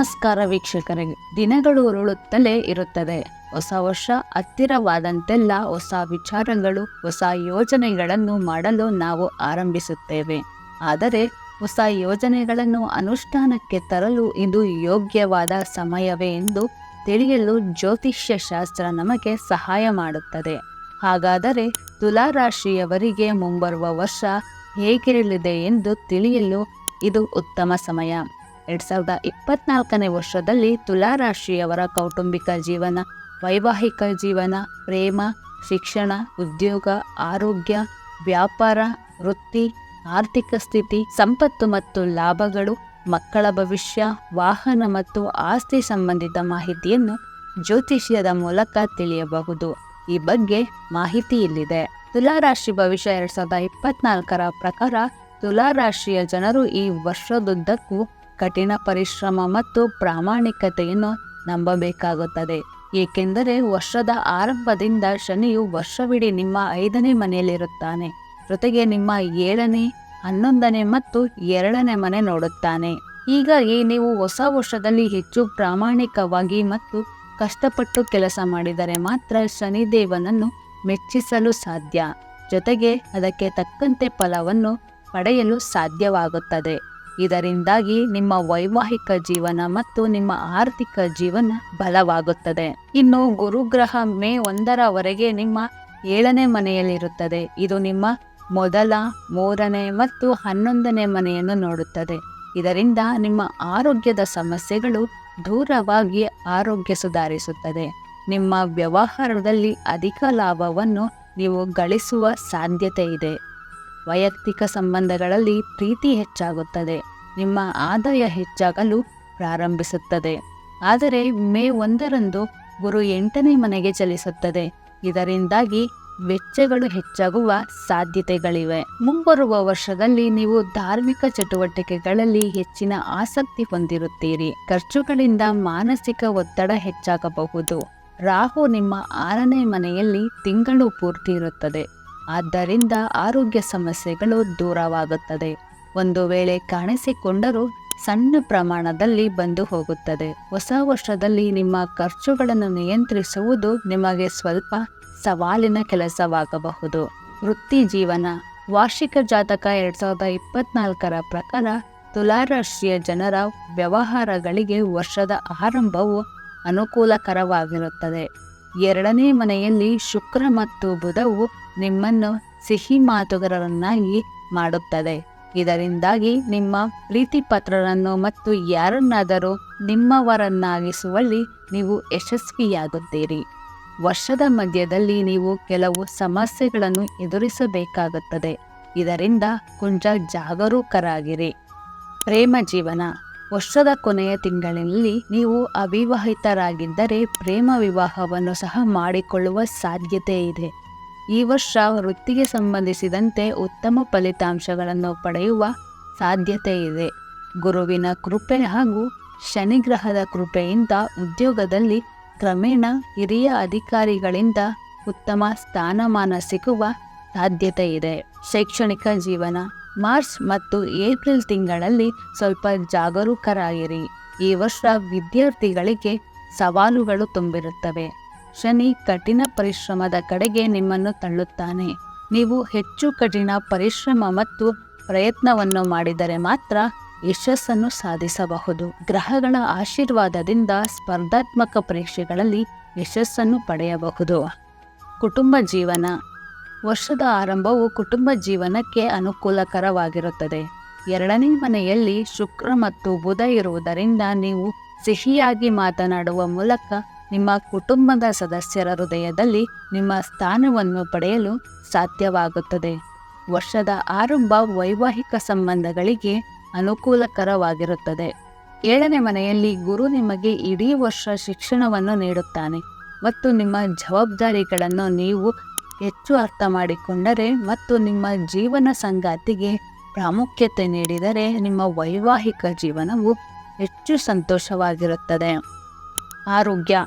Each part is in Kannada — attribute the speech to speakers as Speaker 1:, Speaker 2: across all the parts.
Speaker 1: ನಮಸ್ಕಾರ ವೀಕ್ಷಕರಿಗೆ ದಿನಗಳು ಉರುಳುತ್ತಲೇ ಇರುತ್ತದೆ. ಹೊಸ ವರ್ಷ ಹತ್ತಿರವಾದಂತೆಲ್ಲ ಹೊಸ ವಿಚಾರಗಳು, ಹೊಸ ಯೋಜನೆಗಳನ್ನು ಮಾಡಲು ನಾವು ಆರಂಭಿಸುತ್ತೇವೆ. ಆದರೆ ಹೊಸ ಯೋಜನೆಗಳನ್ನು ಅನುಷ್ಠಾನಕ್ಕೆ ತರಲು ಇದು ಯೋಗ್ಯವಾದ ಸಮಯವೇ ಎಂದು ತಿಳಿಯಲು ಜ್ಯೋತಿಷ್ಯ ಶಾಸ್ತ್ರ ನಮಗೆ ಸಹಾಯ ಮಾಡುತ್ತದೆ. ಹಾಗಾದರೆ ತುಲಾರಾಶಿಯವರಿಗೆ ಮುಂಬರುವ ವರ್ಷ ಹೇಗಿರಲಿದೆ ಎಂದು ತಿಳಿಯಲು ಇದು ಉತ್ತಮ ಸಮಯ. ಎರಡ್ ಸಾವಿರದ ಇಪ್ಪತ್ನಾಲ್ಕನೇ ವರ್ಷದಲ್ಲಿ ತುಲಾರಾಶಿಯವರ ಕೌಟುಂಬಿಕ ಜೀವನ, ವೈವಾಹಿಕ ಜೀವನ, ಪ್ರೇಮ, ಶಿಕ್ಷಣ, ಉದ್ಯೋಗ, ಆರೋಗ್ಯ, ವ್ಯಾಪಾರ, ವೃತ್ತಿ, ಆರ್ಥಿಕ ಸ್ಥಿತಿ, ಸಂಪತ್ತು ಮತ್ತು ಲಾಭಗಳು, ಮಕ್ಕಳ ಭವಿಷ್ಯ, ವಾಹನ ಮತ್ತು ಆಸ್ತಿ ಸಂಬಂಧಿತ ಮಾಹಿತಿಯನ್ನು ಜ್ಯೋತಿಷ್ಯದ ಮೂಲಕ ತಿಳಿಯಬಹುದು. ಈ ಬಗ್ಗೆ ಮಾಹಿತಿ ಇಲ್ಲಿದೆ. ತುಲಾರಾಶಿ ಭವಿಷ್ಯ ಎರಡ್ ಸಾವಿರದ ಇಪ್ಪತ್ನಾಲ್ಕರ ಪ್ರಕಾರ ತುಲಾರಾಶಿಯ ಜನರು ಈ ವರ್ಷದುದ್ದಕ್ಕೂ ಕಠಿಣ ಪರಿಶ್ರಮ ಮತ್ತು ಪ್ರಾಮಾಣಿಕತೆಯನ್ನು ನಂಬಬೇಕಾಗುತ್ತದೆ. ಏಕೆಂದರೆ ವರ್ಷದ ಆರಂಭದಿಂದ ಶನಿಯು ವರ್ಷವಿಡೀ ನಿಮ್ಮ ಐದನೇ ಮನೆಯಲ್ಲಿರುತ್ತಾನೆ. ಜೊತೆಗೆ ನಿಮ್ಮ ಏಳನೇ, ಹನ್ನೊಂದನೇ ಮತ್ತು ಎರಡನೇ ಮನೆ ನೋಡುತ್ತಾನೆ. ಹೀಗಾಗಿ ನೀವು ಹೊಸ ವರ್ಷದಲ್ಲಿ ಹೆಚ್ಚು ಪ್ರಾಮಾಣಿಕವಾಗಿ ಮತ್ತು ಕಷ್ಟಪಟ್ಟು ಕೆಲಸ ಮಾಡಿದರೆ ಮಾತ್ರ ಶನಿದೇವನನ್ನು ಮೆಚ್ಚಿಸಲು ಸಾಧ್ಯ. ಜೊತೆಗೆ ಅದಕ್ಕೆ ತಕ್ಕಂತೆ ಫಲವನ್ನು ಪಡೆಯಲು ಸಾಧ್ಯವಾಗುತ್ತದೆ. ಇದರಿಂದಾಗಿ ನಿಮ್ಮ ವೈವಾಹಿಕ ಜೀವನ ಮತ್ತು ನಿಮ್ಮ ಆರ್ಥಿಕ ಜೀವನ ಬಲವಾಗುತ್ತದೆ. ಇನ್ನು ಗುರುಗ್ರಹ ಮೇ ಒಂದರವರೆಗೆ ನಿಮ್ಮ ಏಳನೇ ಮನೆಯಲ್ಲಿರುತ್ತದೆ. ಇದು ನಿಮ್ಮ ಮೊದಲ, ಮೂರನೇ ಮತ್ತು ಹನ್ನೊಂದನೇ ಮನೆಯನ್ನು ನೋಡುತ್ತದೆ. ಇದರಿಂದ ನಿಮ್ಮ ಆರೋಗ್ಯದ ಸಮಸ್ಯೆಗಳು ದೂರವಾಗಿ ಆರೋಗ್ಯ ಸುಧಾರಿಸುತ್ತದೆ. ನಿಮ್ಮ ವ್ಯವಹಾರದಲ್ಲಿ ಅಧಿಕ ಲಾಭವನ್ನು ನೀವು ಗಳಿಸುವ ಸಾಧ್ಯತೆ ಇದೆ. ವೈಯಕ್ತಿಕ ಸಂಬಂಧಗಳಲ್ಲಿ ಪ್ರೀತಿ ಹೆಚ್ಚಾಗುತ್ತದೆ. ನಿಮ್ಮ ಆದಾಯ ಹೆಚ್ಚಾಗಲು ಪ್ರಾರಂಭಿಸುತ್ತದೆ. ಆದರೆ ಮೇ ಒಂದರಂದು ಗುರು ಎಂಟನೇ ಮನೆಗೆ ಚಲಿಸುತ್ತದೆ. ಇದರಿಂದಾಗಿ ವೆಚ್ಚಗಳು ಹೆಚ್ಚಾಗುವ ಸಾಧ್ಯತೆಗಳಿವೆ. ಮುಂಬರುವ ವರ್ಷದಲ್ಲಿ ನೀವು ಧಾರ್ಮಿಕ ಚಟುವಟಿಕೆಗಳಲ್ಲಿ ಹೆಚ್ಚಿನ ಆಸಕ್ತಿ ಹೊಂದಿರುತ್ತೀರಿ. ಖರ್ಚುಗಳಿಂದ ಮಾನಸಿಕ ಒತ್ತಡ ಹೆಚ್ಚಾಗಬಹುದು. ರಾಹು ನಿಮ್ಮ ಆರನೇ ಮನೆಯಲ್ಲಿ ತಿಂಗಳು ಪೂರ್ತಿ ಇರುತ್ತದೆ. ಆದ್ದರಿಂದ ಆರೋಗ್ಯ ಸಮಸ್ಯೆಗಳು ದೂರವಾಗುತ್ತದೆ. ಒಂದು ವೇಳೆ ಕಾಣಿಸಿಕೊಂಡರೂ ಸಣ್ಣ ಪ್ರಮಾಣದಲ್ಲಿ ಬಂದು ಹೋಗುತ್ತದೆ. ಹೊಸ ವರ್ಷದಲ್ಲಿ ನಿಮ್ಮ ಖರ್ಚುಗಳನ್ನು ನಿಯಂತ್ರಿಸುವುದು ನಿಮಗೆ ಸ್ವಲ್ಪ ಸವಾಲಿನ ಕೆಲಸವಾಗಬಹುದು. ವೃತ್ತಿ ಜೀವನ. ವಾರ್ಷಿಕ ಜಾತಕ ಎರಡ್ ಸಾವಿರದ ಇಪ್ಪತ್ನಾಲ್ಕರ ಪ್ರಕಾರ ತುಲಾರಾಶಿಯ ಜನರ ವ್ಯವಹಾರಗಳಿಗೆ ವರ್ಷದ ಆರಂಭವು ಅನುಕೂಲಕರವಾಗಿರುತ್ತದೆ. ಎರಡನೇ ಮನೆಯಲ್ಲಿ ಶುಕ್ರ ಮತ್ತು ಬುಧವು ನಿಮ್ಮನ್ನು ಸಿಹಿ ಮಾತುಗಾರರನ್ನಾಗಿ ಮಾಡುತ್ತದೆ. ಇದರಿಂದಾಗಿ ನಿಮ್ಮ ಪ್ರೀತಿಪತ್ರರನ್ನು ಮತ್ತು ಯಾರನ್ನಾದರೂ ನಿಮ್ಮವರನ್ನಾಗಿಸುವಲ್ಲಿ ನೀವು ಯಶಸ್ವಿಯಾಗುತ್ತೀರಿ. ವರ್ಷದ ಮಧ್ಯದಲ್ಲಿ ನೀವು ಕೆಲವು ಸಮಸ್ಯೆಗಳನ್ನು ಎದುರಿಸಬೇಕಾಗುತ್ತದೆ. ಇದರಿಂದ ಕುಂಜ ಜಾಗರೂಕರಾಗಿರಿ. ಪ್ರೇಮ ಜೀವನ. ವರ್ಷದ ಕೊನೆಯ ತಿಂಗಳಲ್ಲಿ ನೀವು ಅವಿವಾಹಿತರಾಗಿದ್ದರೆ ಪ್ರೇಮ ವಿವಾಹವನ್ನು ಸಹ ಮಾಡಿಕೊಳ್ಳುವ ಸಾಧ್ಯತೆ ಇದೆ. ಈ ವರ್ಷ ವೃತ್ತಿಗೆ ಸಂಬಂಧಿಸಿದಂತೆ ಉತ್ತಮ ಫಲಿತಾಂಶಗಳನ್ನು ಪಡೆಯುವ ಸಾಧ್ಯತೆ ಇದೆ. ಗುರುವಿನ ಕೃಪೆ ಹಾಗೂ ಶನಿಗ್ರಹದ ಕೃಪೆಯಿಂದ ಉದ್ಯೋಗದಲ್ಲಿ ಕ್ರಮೇಣ ಹಿರಿಯ ಅಧಿಕಾರಿಗಳಿಂದ ಉತ್ತಮ ಸ್ಥಾನಮಾನ ಸಿಗುವ ಸಾಧ್ಯತೆ ಇದೆ. ಶೈಕ್ಷಣಿಕ ಜೀವನ ಮಾರ್ಚ್ ಮತ್ತು ಏಪ್ರಿಲ್ ತಿಂಗಳಲ್ಲಿ ಸ್ವಲ್ಪ ಜಾಗರೂಕರಾಗಿರಿ. ಈ ವರ್ಷ ವಿದ್ಯಾರ್ಥಿಗಳಿಗೆ ಸವಾಲುಗಳು ತುಂಬಿರುತ್ತವೆ. ಶನಿ ಕಠಿಣ ಪರಿಶ್ರಮದ ಕಡೆಗೆ ನಿಮ್ಮನ್ನು ತಳ್ಳುತ್ತಾನೆ. ನೀವು ಹೆಚ್ಚು ಕಠಿಣ ಪರಿಶ್ರಮ ಮತ್ತು ಪ್ರಯತ್ನವನ್ನು ಮಾಡಿದರೆ ಮಾತ್ರ ಯಶಸ್ಸನ್ನು ಸಾಧಿಸಬಹುದು. ಗ್ರಹಗಳ ಆಶೀರ್ವಾದದಿಂದ ಸ್ಪರ್ಧಾತ್ಮಕ ಪರೀಕ್ಷೆಗಳಲ್ಲಿ ಯಶಸ್ಸನ್ನು ಪಡೆಯಬಹುದು. ಕುಟುಂಬ ಜೀವನ. ವರ್ಷದ ಆರಂಭವು ಕುಟುಂಬ ಜೀವನಕ್ಕೆ ಅನುಕೂಲಕರವಾಗಿರುತ್ತದೆ. ಎರಡನೇ ಮನೆಯಲ್ಲಿ ಶುಕ್ರ ಮತ್ತು ಬುಧ ಇರುವುದರಿಂದ ನೀವು ಸಿಹಿಯಾಗಿ ಮಾತನಾಡುವ ಮೂಲಕ ನಿಮ್ಮ ಕುಟುಂಬದ ಸದಸ್ಯರ ಹೃದಯದಲ್ಲಿ ನಿಮ್ಮ ಸ್ಥಾನವನ್ನು ಪಡೆಯಲು ಸಾಧ್ಯವಾಗುತ್ತದೆ. ವರ್ಷದ ಆರಂಭ ವೈವಾಹಿಕ ಸಂಬಂಧಗಳಿಗೆ ಅನುಕೂಲಕರವಾಗಿರುತ್ತದೆ. ಏಳನೇ ಮನೆಯಲ್ಲಿ ಗುರು ನಿಮಗೆ ಇಡೀ ವರ್ಷ ಶಿಕ್ಷಣವನ್ನು ನೀಡುತ್ತಾನೆ ಮತ್ತು ನಿಮ್ಮ ಜವಾಬ್ದಾರಿಗಳನ್ನು ನೀವು ಹೆಚ್ಚು ಅರ್ಥ ಮಾಡಿಕೊಂಡರೆ ಮತ್ತು ನಿಮ್ಮ ಜೀವನ ಸಂಗಾತಿಗೆ ಪ್ರಾಮುಖ್ಯತೆ ನೀಡಿದರೆ ನಿಮ್ಮ ವೈವಾಹಿಕ ಜೀವನವು ಹೆಚ್ಚು ಸಂತೋಷವಾಗಿರುತ್ತದೆ. ಆರೋಗ್ಯ,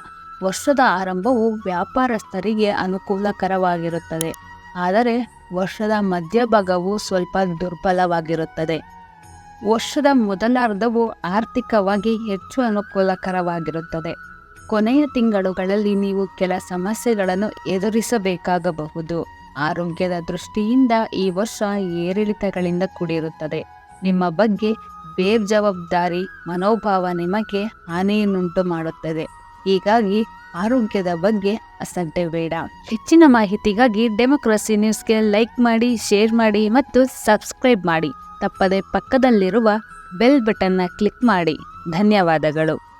Speaker 1: ವರ್ಷದ ಆರಂಭವು ವ್ಯಾಪಾರಸ್ಥರಿಗೆ ಅನುಕೂಲಕರವಾಗಿರುತ್ತದೆ. ಆದರೆ ವರ್ಷದ ಮಧ್ಯಭಾಗವು ಸ್ವಲ್ಪ ದುರ್ಬಲವಾಗಿರುತ್ತದೆ. ವರ್ಷದ ಮೊದಲಾರ್ಧವು ಆರ್ಥಿಕವಾಗಿ ಹೆಚ್ಚು ಅನುಕೂಲಕರವಾಗಿರುತ್ತದೆ. ಕೊನೆಯ ತಿಂಗಳುಗಳಲ್ಲಿ ನೀವು ಕೆಲ ಸಮಸ್ಯೆಗಳನ್ನು ಎದುರಿಸಬೇಕಾಗಬಹುದು. ಆರೋಗ್ಯದ ದೃಷ್ಟಿಯಿಂದ ಈ ವರ್ಷ ಏರಿಳಿತಗಳಿಂದ ಕೂಡಿರುತ್ತದೆ. ನಿಮ್ಮ ಬಗ್ಗೆ ಬೇಜವಾಬ್ದಾರಿ ಮನೋಭಾವ ನಿಮಗೆ ಹಾನಿಯನ್ನುಂಟು ಮಾಡುತ್ತದೆ. ಹೀಗಾಗಿ ಆರೋಗ್ಯದ ಬಗ್ಗೆ ಅಸಡ್ಡೆ ಬೇಡ. ಹೆಚ್ಚಿನ ಮಾಹಿತಿಗಾಗಿ ಡೆಮೋಕ್ರಸಿ ನ್ಯೂಸ್ಗೆ ಲೈಕ್ ಮಾಡಿ, ಶೇರ್ ಮಾಡಿ ಮತ್ತು ಸಬ್ಸ್ಕ್ರೈಬ್ ಮಾಡಿ. ತಪ್ಪದೆ ಪಕ್ಕದಲ್ಲಿರುವ ಬೆಲ್ ಬಟನ್ನ ಕ್ಲಿಕ್ ಮಾಡಿ. ಧನ್ಯವಾದಗಳು.